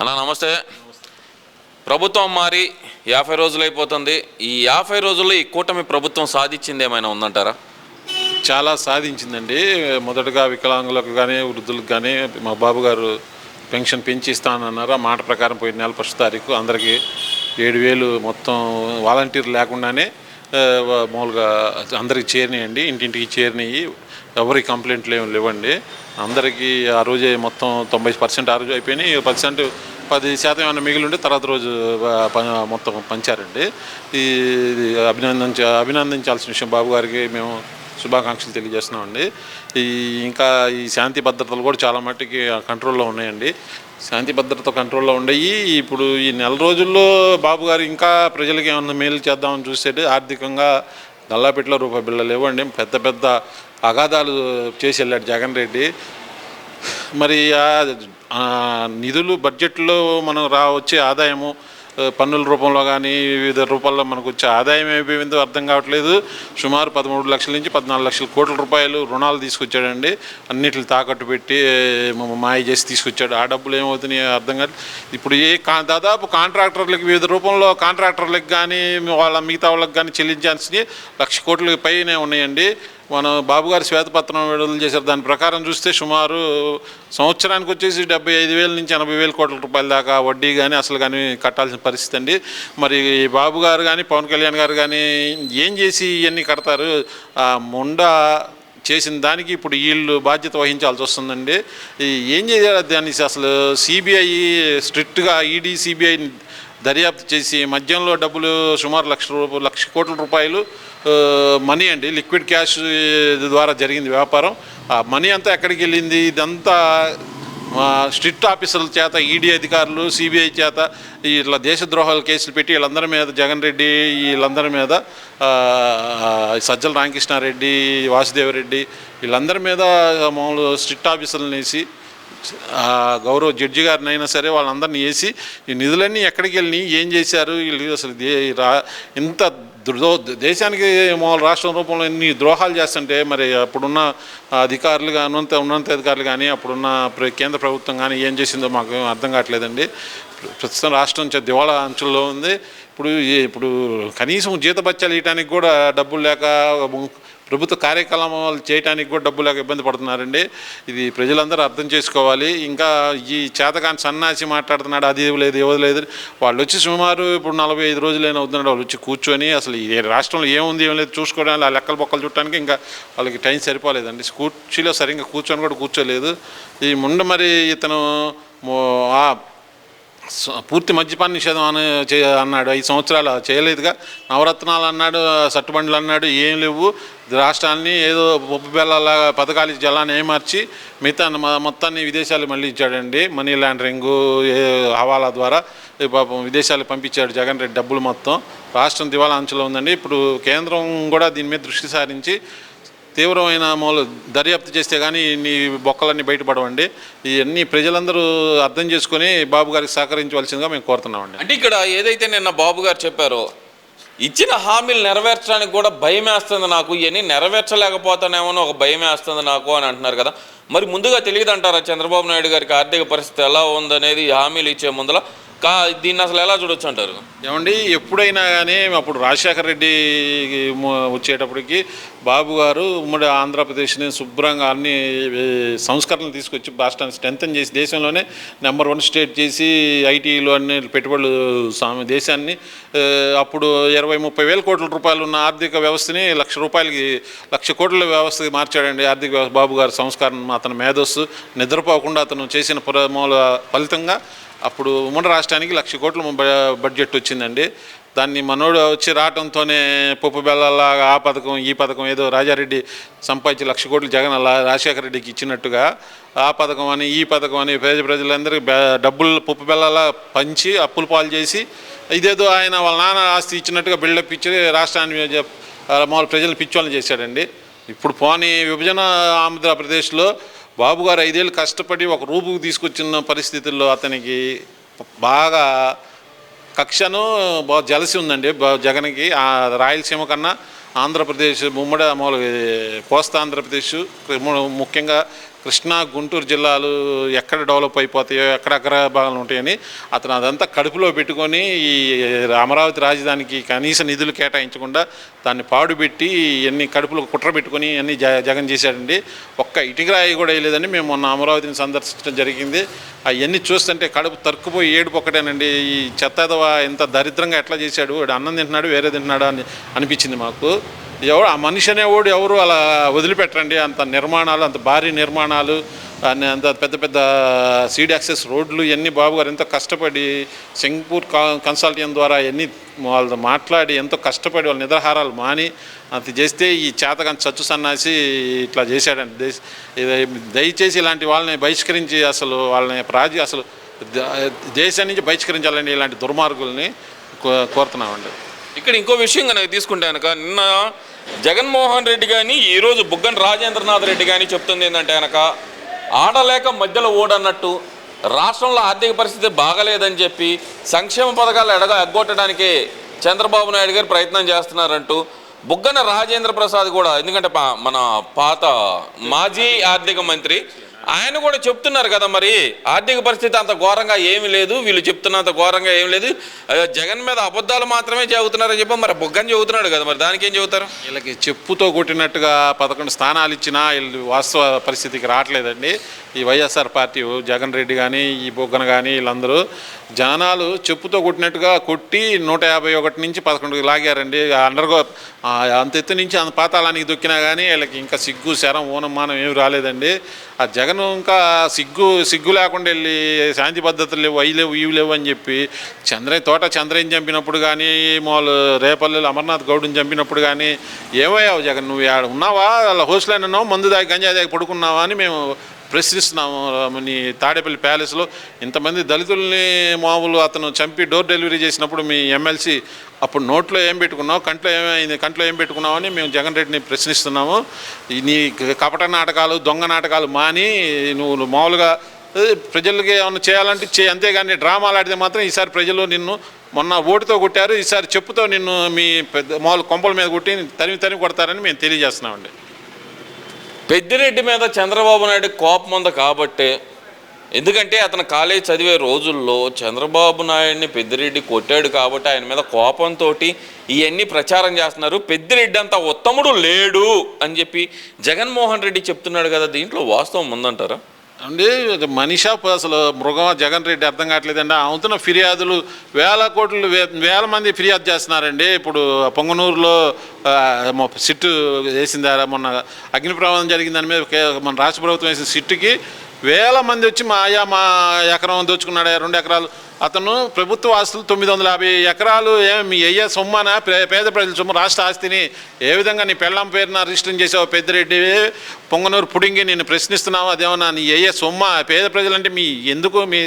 అన్న నమస్తే. ప్రభుత్వం మారి యాభై రోజులు అయిపోతుంది. ఈ యాభై రోజుల్లో ఈ కూటమి ప్రభుత్వం సాధించింది ఏమైనా ఉందంటారా? చాలా సాధించిందండి. మొదటగా వికలాంగులకు కానీ వృద్ధులకు కానీ మా బాబు గారు పెన్షన్ పెంచి ఇస్తానన్నారు ఆ మాట ప్రకారం పోయిన నెల ఫస్ట్ తారీఖు అందరికీ ఏడు వేలు మొత్తం వాలంటీర్ లేకుండానే మామూలుగా అందరికి చేరినాయండి. ఇంటింటికి చేరినాయి. ఎవరి కంప్లైంట్లు ఏమి లేవండి. అందరికీ ఆ రోజే మొత్తం తొంభై పర్సెంట్ ఆ రోజు అయిపోయినాయి. పర్సెంట్ పది శాతం ఏమైనా మిగిలి ఉంటే తర్వాత రోజు ప- మొత్తం పంచారండి. ఈ ఇది అభినందించ అభినందించాల్సిన విషయం బాబు గారికి మేము శుభాకాంక్షలు తెలియజేస్తున్నామండి. ఈ ఇంకా ఈ శాంతి భద్రతలు కూడా చాలా మట్టుకి కంట్రోల్లో ఉన్నాయండి. శాంతి భద్రత కంట్రోల్లో ఉండయి. ఇప్పుడు ఈ నెల రోజుల్లో బాబు గారు ఇంకా ప్రజలకి ఏమన్నా మేలు చేద్దామని చూస్తే ఆర్థికంగా గల్లాపెట్ల రూపాయి బిళ్ళ లేవండి. పెద్ద పెద్ద అగాధాలు చేసి వెళ్ళాడు జగన్ రెడ్డి. మరి ఆ- నిధులు బడ్జెట్లో మనం రా వచ్చే ఆదాయము పన్నుల రూపంలో కానీ వివిధ రూపాల్లో మనకు వచ్చే ఆదాయం ఏమైపోయిందో అర్థం కావట్లేదు. సుమారు పదమూడు లక్షల నుంచి పద్నాలుగు లక్షల కోట్ల రూపాయలు రుణాలు తీసుకొచ్చాడండి. అన్నిటిని తాకట్టు పెట్టి మాయ చేసి తీసుకొచ్చాడు. ఆ డబ్బులు ఏమవుతున్నాయి అర్థం కాదు ఇప్పుడు ఏ కా దాదాపు కాంట్రాక్టర్లకు వివిధ రూపంలో కాంట్రాక్టర్లకు కానీ వాళ్ళ మిగతా వాళ్ళకి కానీ చెల్లించాల్సినవి లక్ష కోట్ల పైనే ఉన్నాయండి. మనం బాబుగారు శ్వేతపత్రం విడుదల చేశారు. దాని ప్రకారం చూస్తే సుమారు సంవత్సరానికి వచ్చేసి డెబ్బై ఐదు వేల నుంచి ఎనభై వేల కోట్ల రూపాయల దాకా వడ్డీ కానీ అసలు కానీ కట్టాల్సిన పరిస్థితి అండి. మరి బాబు గారు కానీ పవన్ కళ్యాణ్ గారు కానీ ఏం చేసి ఇవన్నీ కడతారు? ఆ చేసిన దానికి ఇప్పుడు వీళ్ళు బాధ్యత వహించాల్సి వస్తుందండి. ఏం చేయాలి దాన్ని అసలు? సిబిఐ స్ట్రిక్ట్గా ఈడీ సిబిఐ దర్యాప్తు చేసి మద్యంలో డబ్బులు సుమారు లక్ష రూపాయలు లక్ష కోట్ల రూపాయలు మనీ అండి. లిక్విడ్ క్యాష్ ద్వారా జరిగింది వ్యాపారం. ఆ మనీ అంతా ఎక్కడికి వెళ్ళింది? ఇదంతా స్ట్రిక్ట్ ఆఫీసర్ల చేత ఈడీ అధికారులు సిబిఐ చేత ఇట్లా దేశద్రోహాల కేసులు పెట్టి వీళ్ళందరి మీద జగన్ రెడ్డి వీళ్ళందరి మీద సజ్జల రామకృష్ణారెడ్డి వాసుదేవరెడ్డి వీళ్ళందరి మీద మామూలు స్ట్రిక్ట్ ఆఫీసర్లను వేసి గౌరవ జడ్జి గారినైనా సరే వాళ్ళందరినీ వేసి ఈ నిధులన్నీ ఎక్కడికి వెళ్ళినాయి? ఏం చేశారు? వీళ్ళు అసలు రా ఇంత ద్రో దేశానికి మామూలు రాష్ట్రం రూపంలో ఎన్ని ద్రోహాలు చేస్తుంటే మరి అప్పుడున్న అధికారులు కానీ ఉన్నత ఉన్నంత అధికారులు కానీ అప్పుడున్న ప్ర- కేంద్ర ప్రభుత్వం కానీ ఏం చేసిందో మాకు అర్థం కావట్లేదండి. ప్రస్తుతం రాష్ట్రం దివాళా అంచుల్లో ఉంది. ఇప్పుడు ఇప్పుడు కనీసం జీతబత్యాలు ఇవ్వడానికి కూడా డబ్బులు లేక ప్రభుత్వ కార్యక్రమాలు చేయడానికి కూడా డబ్బు లేక ఇబ్బంది పడుతున్నారండి. ఇది ప్రజలందరూ అర్థం చేసుకోవాలి. ఇంకా ఈ చేతకాని సన్నాసి మాట్లాడుతున్నాడు అది లేదు ఇవ్వదు లేదు. వాళ్ళు వచ్చి సుమారు ఇప్పుడు నలభై ఐదు రోజులైనా అవుతున్నాడు. వాళ్ళు వచ్చి కూర్చొని అసలు ఈ రాష్ట్రంలో ఏముంది ఏం లేదు చూసుకోవడానికి ఆ లెక్కల బొక్కలు చూడటానికి ఇంకా వాళ్ళకి టైం సరిపోలేదండి. కూర్చీలో సరిగ్గా కూర్చొని కూడా కూర్చోలేదు. ఈ ముండ మరి ఇతను పూర్తి మద్యపాన నిషేధం అని చే అన్నాడు. ఐదు సంవత్సరాలు చేయలేదుగా. నవరత్నాలు అన్నాడు సట్టుబండ్లు అన్నాడు ఏం లేవు. రాష్ట్రాన్ని ఏదో ఉప్పు బెల్లాల పథకాలు జలాన్ని ఏమార్చి మిగతా మొత్తాన్ని విదేశాలు మళ్ళీ ఇచ్చాడండి. మనీ లాండరింగు హవాలా ద్వారా పాపం విదేశాలకు పంపించాడు జగన్ రెడ్డి డబ్బులు మొత్తం. రాష్ట్రం దివాలా అంచులో ఉందండి. ఇప్పుడు కేంద్రం కూడా దీని మీద దృష్టి సారించి తీవ్రమైన మూల దర్యాప్తు చేస్తే కానీ నీ బొక్కలన్నీ బయటపడవండి. ఇవన్నీ ప్రజలందరూ అర్థం చేసుకుని బాబు గారికి సహకరించవలసిందిగా మేము కోరుతున్నామండి. అంటే ఇక్కడ ఏదైతే నిన్న బాబు గారు చెప్పారో ఇచ్చిన హామీలు నెరవేర్చడానికి కూడా భయం వేస్తుంది నాకు ఇవన్నీ నెరవేర్చలేకపోతానేమో అని ఒక భయం వేస్తుంది నాకు అని అంటున్నారు కదా. మరి ముందుగా తెలియదంటారా చంద్రబాబు నాయుడు గారికి ఆర్థిక పరిస్థితి ఎలా ఉందనేది హామీలు ఇచ్చే ముందల? కా దీన్ని అసలు ఎలా చూడొచ్చు అంటారు? ఏమండి ఎప్పుడైనా కానీ అప్పుడు రాజశేఖర రెడ్డి వచ్చేటప్పటికి బాబు గారు ఉమ్మడి ఆంధ్రప్రదేశ్ని శుభ్రంగా అన్ని సంస్కరణలు తీసుకొచ్చి రాష్ట్రాన్ని స్ట్రెంగ్తన్ చేసి దేశంలోనే నెంబర్ వన్ స్టేట్ చేసి ఐటీలో అన్ని పెట్టుబడులు దేశాన్ని అప్పుడు ఇరవై ముప్పై వేల కోట్ల రూపాయలు ఉన్న ఆర్థిక వ్యవస్థని లక్ష రూపాయలకి లక్ష కోట్ల వ్యవస్థకి మార్చాడండి ఆర్థిక వ్యవస్థ బాబు గారు సంస్కరణ అతని మేధస్సు నిద్రపోకుండా అతను చేసిన పురమూల ఫలితంగా అప్పుడు ఉమ్మడి రాష్ట్రానికి లక్ష కోట్ల బడ్జెట్ వచ్చిందండి. దాన్ని మనోడు వచ్చి రావడంతోనే పప్పు బెల్లలాగా ఆ పథకం ఈ పథకం ఏదో రాజారెడ్డి సంపాదించి లక్ష కోట్లు జగన్ అలా రాజశేఖర రెడ్డికి ఇచ్చినట్టుగా ఆ పథకం అని ఈ పథకం అని పేద ప్రజలందరికీ డబ్బులు పప్పు బెల్లలా పంచి అప్పులు పాలు చేసి ఇదేదో ఆయన వాళ్ళ నాన్న ఆస్తి ఇచ్చినట్టుగా బిల్డప్ ఇచ్చి రాష్ట్రాన్ని మామూలు ప్రజలు పిచ్చోళ్ళని చేశాడండి. ఇప్పుడు పోనీ విభజన ఆంధ్రప్రదేశ్లో బాబు గారు ఐదేళ్ళు కష్టపడి ఒక రూపుకు తీసుకొచ్చిన పరిస్థితుల్లో అతనికి బాగా కక్షను బాగా జలసి ఉందండి జగన్కి ఆ రాయలసీమ కన్నా. ఆంధ్రప్రదేశ్ ముమ్మడి మామూలు కోస్తా ఆంధ్రప్రదేశ్ ముఖ్యంగా కృష్ణా గుంటూరు జిల్లాలు ఎక్కడ డెవలప్ అయిపోతాయో ఎక్కడెక్కడ భాగాలు ఉంటాయని అతను అదంతా కడుపులో పెట్టుకొని ఈ అమరావతి రాజధానికి కనీస నిధులు కేటాయించకుండా దాన్ని పాడుపెట్టి ఎన్ని కడుపులో కుట్ర పెట్టుకొని అన్ని జ జగన్ చేశాడండి. ఒక్క ఇటుకరాయి కూడా వేయలేదని మేము మొన్న అమరావతిని సందర్శించడం జరిగింది. అవన్నీ చూస్తుంటే కడుపు తరుక్కుపోయి ఏడుపు ఒకటేనండి ఈ చెత్తదవ ఇంత దరిద్రంగా ఎట్లా చేశాడు? వాడు అన్నం తింటున్నాడు వేరే తింటున్నాడు అని అనిపించింది మాకు. ఎవరు ఆ మనిషి అనేవాడు ఎవరు అలా వదిలిపెట్టండి అంత నిర్మాణాలు అంత భారీ నిర్మాణాలు అన్ని అంత పెద్ద పెద్ద సీడ్ యాక్సెస్ రోడ్లు ఇవన్నీ బాబు గారు ఎంతో కష్టపడి సింగపూర్ కన్సల్టెంట్ ద్వారా ఇవన్నీ వాళ్ళతో మాట్లాడి ఎంతో కష్టపడి వాళ్ళ నిద్రహారాలు మాని అంత చేస్తే ఈ చేతగాని చచ్చు సన్నాసి ఇట్లా చేశాడండి. దయచేసి ఇలాంటి వాళ్ళని బహిష్కరించి అసలు వాళ్ళని ప్రాజీ అసలు ద- దేశం నుంచి బహిష్కరించాలని ఇలాంటి దుర్మార్గుల్ని కో- కోరుతున్నామండి. ఇక్కడ ఇంకో విషయం కనుక తీసుకుంటే కనుక నిన్న జగన్మోహన్ రెడ్డి కానీ ఈరోజు బుగ్గన రాజేంద్రనాథ్ రెడ్డి కానీ చెప్తుంది ఏంటంటే కనుక ఆడలేక మధ్యలో ఓడన్నట్టు రాష్ట్రంలో ఆర్థిక పరిస్థితి బాగలేదని చెప్పి సంక్షేమ పథకాలు ఎడగా ఎగ్గొట్టడానికి చంద్రబాబు నాయుడు గారు ప్రయత్నం చేస్తున్నారంటూ బుగ్గన రాజేంద్ర ప్రసాద్ కూడా ఎందుకంటే పా- మన పాత మాజీ ఆర్థిక మంత్రి ఆయన కూడా చెప్తున్నారు కదా మరి ఆర్థిక పరిస్థితి అంత ఘోరంగా ఏమీ లేదు వీళ్ళు చెప్తున్నంత ఘోరంగా ఏమి లేదు. జగన్ మీద అబద్ధాలు మాత్రమే చెబుతున్నారని చెప్పి మరి బుగ్గని చెబుతున్నాడు కదా మరి దానికి ఏం చెబుతారు? వీళ్ళకి చెప్పుతో కొట్టినట్టుగా పదకొండు స్థానాలు ఇచ్చినా వీళ్ళు వాస్తవ పరిస్థితికి రావట్లేదండి. ఈ వైఎస్ఆర్ పార్టీ జగన్ రెడ్డి కానీ ఈ బొగ్గన కానీ వీళ్ళందరూ జనాలు చెప్పుతో కొట్టినట్టుగా కొట్టి నూట యాభై ఒకటి నుంచి పదకొండుకి లాగారండి. అండర్గో అంత ఎత్తు నుంచి అంత పాతాళానికి దొక్కినా కానీ వీళ్ళకి ఇంకా సిగ్గు శరం ఊనమానం ఏమి రాలేదండి. ఆ జగన్ ఇంకా సిగ్గు సిగ్గు లేకుండా వెళ్ళి శాంతి పద్ధతులు లేవు అవి లేవు ఇవి లేవు అని చెప్పి చంద్రయ్య తోట చంద్రయ్యని చంపినప్పుడు కానీ మామూలు రేపల్లెలు అమర్నాథ్ గౌడ్ని చంపినప్పుడు కానీ ఏమయ్యావు జగన్? నువ్వు ఉన్నావా? అలా హోస్టల్ ఉన్నావు మందు దాగి గంజా దాగి పడుకున్నావా అని మేము ప్రశ్నిస్తున్నాము మీ తాడేపల్లి ప్యాలెస్లో ఇంతమంది దళితుల్ని మామూలు అతను చంపి డోర్ డెలివరీ చేసినప్పుడు మీ ఎమ్మెల్సీ అప్పుడు నోట్లో ఏం పెట్టుకున్నావు? కంట్లో ఏమైంది? కంట్లో ఏం పెట్టుకున్నావు అని మేము జగన్ రెడ్డిని ప్రశ్నిస్తున్నాము. నీ కపట నాటకాలు దొంగ నాటకాలు మాని నువ్వు మామూలుగా ప్రజలకి ఏమైనా చేయాలంటే చే అంతేగాని డ్రామాలు ఆడితే మాత్రం ఈసారి ప్రజలు నిన్ను మొన్న ఓటుతో కొట్టారు ఈసారి చెప్పుతో నిన్ను మీ పెద్ద మామూలు కొంపల మీద కొట్టి తరిమి తరిమి కొడతారని మేము తెలియజేస్తున్నామండి. పెద్దిరెడ్డి మీద చంద్రబాబు నాయుడు కోపం ఉంది కాబట్టి ఎందుకంటే అతను కాలేజ్ చదివే రోజుల్లో చంద్రబాబు నాయుడిని పెద్దిరెడ్డి కొట్టాడు కాబట్టి ఆయన మీద కోపంతో ఇవన్నీ ప్రచారం చేస్తున్నారు. పెద్దిరెడ్డి అంత ఉత్తముడు లేడు అని చెప్పి జగన్మోహన్ రెడ్డి చెప్తున్నాడు కదా దీంట్లో వాస్తవం ఉందంటారా? అండి మనిషా అసలు మృగం జగన్ రెడ్డి అర్థం కావట్లేదండి. అవుతున్న ఫిర్యాదులు వేల కోట్లు వే- వేల మంది ఫిర్యాదు చేస్తున్నారండి. ఇప్పుడు పొంగనూరులో సిట్టు వేసింది? మొన్న అగ్ని ప్రమాదం జరిగిన దాని మీద మన రాష్ట్ర ప్రభుత్వం వేసిన సిట్టుకి వేల మంది వచ్చి మా అయ్యా మా ఎకరం దోచుకున్నాడు. రెండు ఎకరాలు అతను ప్రభుత్వ ఆస్తులు తొమ్మిది వందల యాభై ఎకరాలు ఏం మీ అయ్యే సొమ్మన పే- పేద ప్రజల సొమ్ము రాష్ట్ర ఆస్తిని ఏ విధంగా నీ పెళ్ళం పేరున రిజిస్టర్ చేసావు పెద్దిరెడ్డి? పొంగనూరు పుడింగి నేను ప్రశ్నిస్తున్నావు అదేమన్నా నీ అయ్యే సొమ్మ పేద ప్రజలంటే మీ ఎందుకు మీ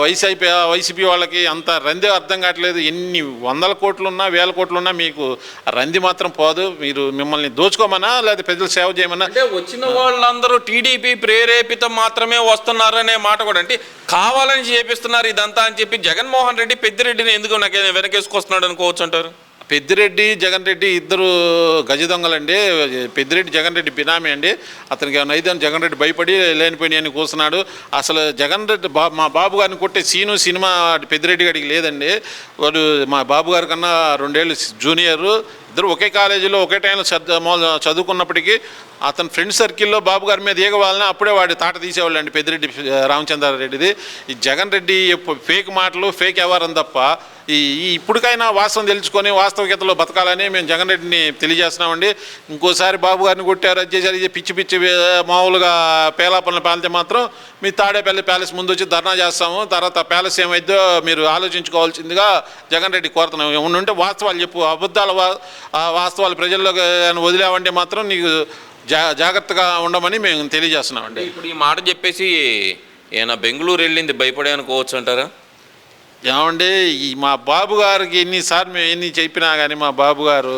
వైసీపీ వైసీపీ వాళ్ళకి అంత రంది అర్థం కావట్లేదు. ఎన్ని వందల కోట్లు ఉన్నా వేల కోట్లు ఉన్నా మీకు రంది మాత్రం పోదు. మీరు మిమ్మల్ని దోచుకోమనా లేదా ప్రజలు సేవ చేయమన్నా? అంటే వచ్చిన వాళ్ళందరూ టీడీపీ ప్రేరేపితం మాత్రమే వస్తున్నారనే మాట కూడా అంటే కావాలని చేపిస్తున్నారు ఇదంతా అని చెప్పి జగన్మోహన్ రెడ్డి పెద్దిరెడ్డిని ఎందుకు నాకు వెనకేసుకొస్తున్నాడు అనుకోవచ్చు అంటారు పెద్దిరెడ్డి జగన్ రెడ్డి ఇద్దరు గజ దొంగలండి. పెద్దిరెడ్డి జగన్ రెడ్డి బినామీ అండి. అతనికి ఏమైనా అయితే జగన్ రెడ్డి భయపడి లేనిపోయి అని కూర్చున్నాడు అసలు జగన్ రెడ్డి బా మా బాబు గారిని కొట్టే సీను సినిమా పెద్దిరెడ్డి గారికి లేదండి. వాడు మా బాబు గారి కన్నా రెండేళ్ళు జూనియరు. ఇద్దరు ఒకే కాలేజీలో ఒకే టైంలో చదువు చదువుకున్నప్పటికీ అతని ఫ్రెండ్ సర్కిల్లో బాబు గారి మీద ఈగవాలని అప్పుడే వాడి తాట తీసేవాళ్ళండి పెద్దిరెడ్డి రామచంద్రారెడ్డిది. ఈ జగన్ రెడ్డి ఫేక్ మాటలు ఫేక్ వ్యవహారం తప్ప ఈ ఇప్పటికైనా వాస్తవం తెలుసుకొని వాస్తవికతలో బతకాలని మేము జగన్ రెడ్డిని తెలియజేస్తున్నామండి. ఇంకోసారి బాబు గారిని కొట్టారు అది చేశారు ఇది పిచ్చి పిచ్చి మామూలుగా పేలాపల్ని పాలితే మాత్రం మీ తాడేపల్లి ప్యాలెస్ ముందు వచ్చి ధర్నా చేస్తాము. తర్వాత ప్యాలెస్ ఏమైద్దో మీరు ఆలోచించుకోవాల్సిందిగా జగన్ రెడ్డి కోరుతున్నాం ఏమన్నా ఉంటే వాస్తవాలు చెప్పు అబద్ధాల వా- ఆ వాస్తవాలు ప్రజల్లోకి ఏమైనా వదిలేవంటే మాత్రం నీకు జా జాగ్రత్తగా ఉండమని మేము తెలియజేస్తున్నామండి. ఇప్పుడు ఈ మాట చెప్పేసి ఏమైనా బెంగళూరు వెళ్ళింది భయపడే అనుకోవచ్చు అంటారా? ఏమండి ఈ మా బాబు గారికి ఎన్నిసార్లు మేము ఎన్ని చెప్పినా కానీ మా బాబు గారు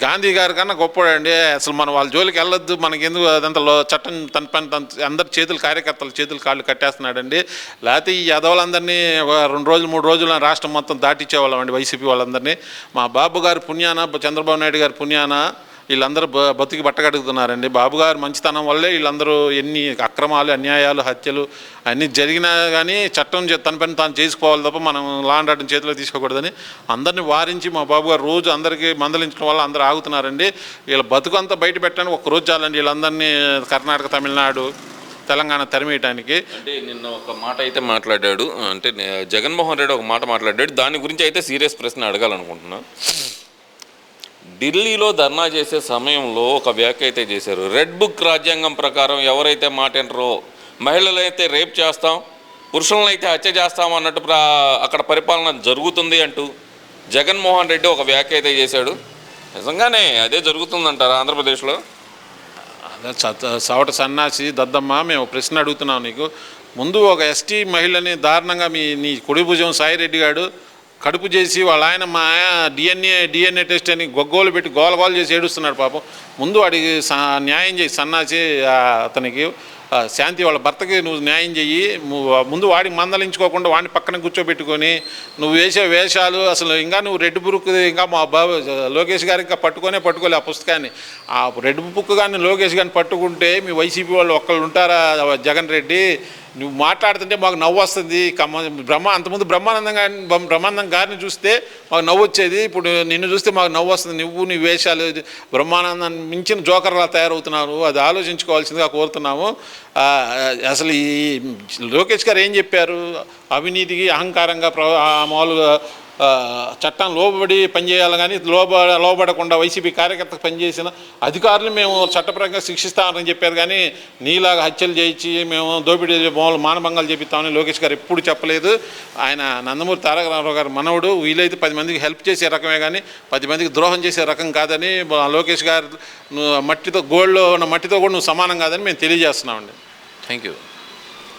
గాంధీ గారి కన్నా గొప్పడండి అసలు మనం వాళ్ళ జోలికి వెళ్ళొద్దు. మనకి ఎందుకు అదంతా చట్టం తన పని తన అందరి చేతులు కార్యకర్తలు చేతులు కాళ్ళు కట్టేస్తున్నాడండి. లేకపోతే ఈ యదవులందరినీ ఒక రెండు రోజులు మూడు రోజులు రాష్ట్రం మొత్తం దాటిచ్చేవాళ్ళం అండి వైసీపీ వాళ్ళందరినీ. మా బాబు గారి పుణ్యాన చంద్రబాబు నాయుడు గారి పుణ్యాన వీళ్ళందరూ బ- బతికి బట్టగడుగుతున్నారండి. బాబు గారు మంచితనం వల్లే వీళ్ళందరూ ఎన్ని అక్రమాలు అన్యాయాలు హత్యలు అన్నీ జరిగినా కానీ చట్టం తన పని తాను చేసుకోవాలి తప్ప మనం లా ఆర్డర్ చేతిలో తీసుకోకూడదని అందరిని వారించి మా బాబు గారు రోజు అందరికీ మందలించడం వల్ల అందరూ ఆగుతున్నారండి. వీళ్ళ బతుకు అంతా బయట పెట్టడానికి ఒక్క రోజు చాలండి వీళ్ళందరినీ కర్ణాటక తమిళనాడు తెలంగాణ తరిమేయటానికి. అంటే నిన్న ఒక మాట అయితే మాట్లాడాడు. అంటే జగన్మోహన్ రెడ్డి ఒక మాట మాట్లాడాడు. దాని గురించి అయితే సీరియస్ ప్రశ్న అడగాలనుకుంటున్నాను ఢిల్లీలో ధర్నా చేసే సమయంలో ఒక వ్యాఖ్య అయితే చేశారు. రెడ్ బుక్ రాజ్యాంగం ప్రకారం ఎవరైతే మాట మహిళలైతే రేప్ చేస్తాం పురుషులనైతే హత్య చేస్తాం అన్నట్టు అక్కడ పరిపాలన జరుగుతుంది అంటూ జగన్మోహన్ రెడ్డి ఒక వ్యాఖ్య అయితే చేశాడు. నిజంగానే అదే జరుగుతుందంటారా ఆంధ్రప్రదేశ్లో? అదే చ- సవట సన్నాసి దద్దమ్మ మేము ప్రశ్న అడుగుతున్నాం నీకు. ముందు ఒక ఎస్టీ మహిళని దారుణంగా మీ నీ కుడి భుజం సాయిరెడ్డి గారు కడుపు చేసి వాళ్ళ ఆయన మా డిఎన్ఏ డిఎన్ఏ టెస్ట్ అని గొగ్గోలు పెట్టి గోల గోల చేసి ఏడుస్తున్నాడు పాపం. ముందు వాడికి న్యాయం చేయి సన్నాసి అతనికి శాంతి వాళ్ళ భర్తకి నువ్వు న్యాయం చెయ్యి. ముందు వాడిని మందలించుకోకుండా వాడిని పక్కన కూర్చోబెట్టుకొని నువ్వు వేసే వేషాలు అసలు ఇంకా నువ్వు రెడ్ బుక్ ఇంకా మా బాబు లోకేష్ గారు ఇంకా పట్టుకొనే పట్టుకోలే ఆ పుస్తకాన్ని. ఆ రెడ్ బుక్ కానీ లోకేష్ గారిని పట్టుకుంటే మీ వైసీపీ వాళ్ళు ఒక్కళ్ళు ఉంటారా జగన్ రెడ్డి? నువ్వు మాట్లాడుతుంటే మాకు నవ్వు వస్తుంది. కమ్మ బ్రహ్మ అంతకుముందు బ్రహ్మానందం గారిని బ్రహ్మానందం గారిని చూస్తే మాకు నవ్వు వచ్చేది. ఇప్పుడు నిన్ను చూస్తే మాకు నవ్వు వస్తుంది. నువ్వు నీ వేషాలు బ్రహ్మానందం బ్రహ్మానందాన్ని మించిన జోకర్లా తయారవుతున్నారు. అది ఆలోచించుకోవాల్సిందిగా కోరుతున్నాము. అసలు ఈ లోకేష్ గారు ఏం చెప్పారు? అవినీతికి అహంకారంగా ప్ర ఆ మామూలుగా చట్టం లోబడి పనిచేయాలి కానీ లోబ లోబడకుండా వైసీపీ కార్యకర్తకు పనిచేసిన అధికారులు మేము చట్టపరంగా శిక్షిస్తామని చెప్పారు కానీ నీలాగా హత్యలు చేయించి మేము దోపిడీ మామూలు మానభంగాలు చేపిస్తామని లోకేష్ గారు ఎప్పుడు చెప్పలేదు. ఆయన నందమూరి తారక రామారావు గారు మనవడు వీలైతే పది మందికి హెల్ప్ చేసే రకమే కానీ పది మందికి ద్రోహం చేసే రకం కాదని లోకేష్ గారు మట్టితో గోల్డ్లో ఉన్న మట్టితో కూడా నువ్వు సమానం కాదని మేము తెలియజేస్తున్నామండి. Thank you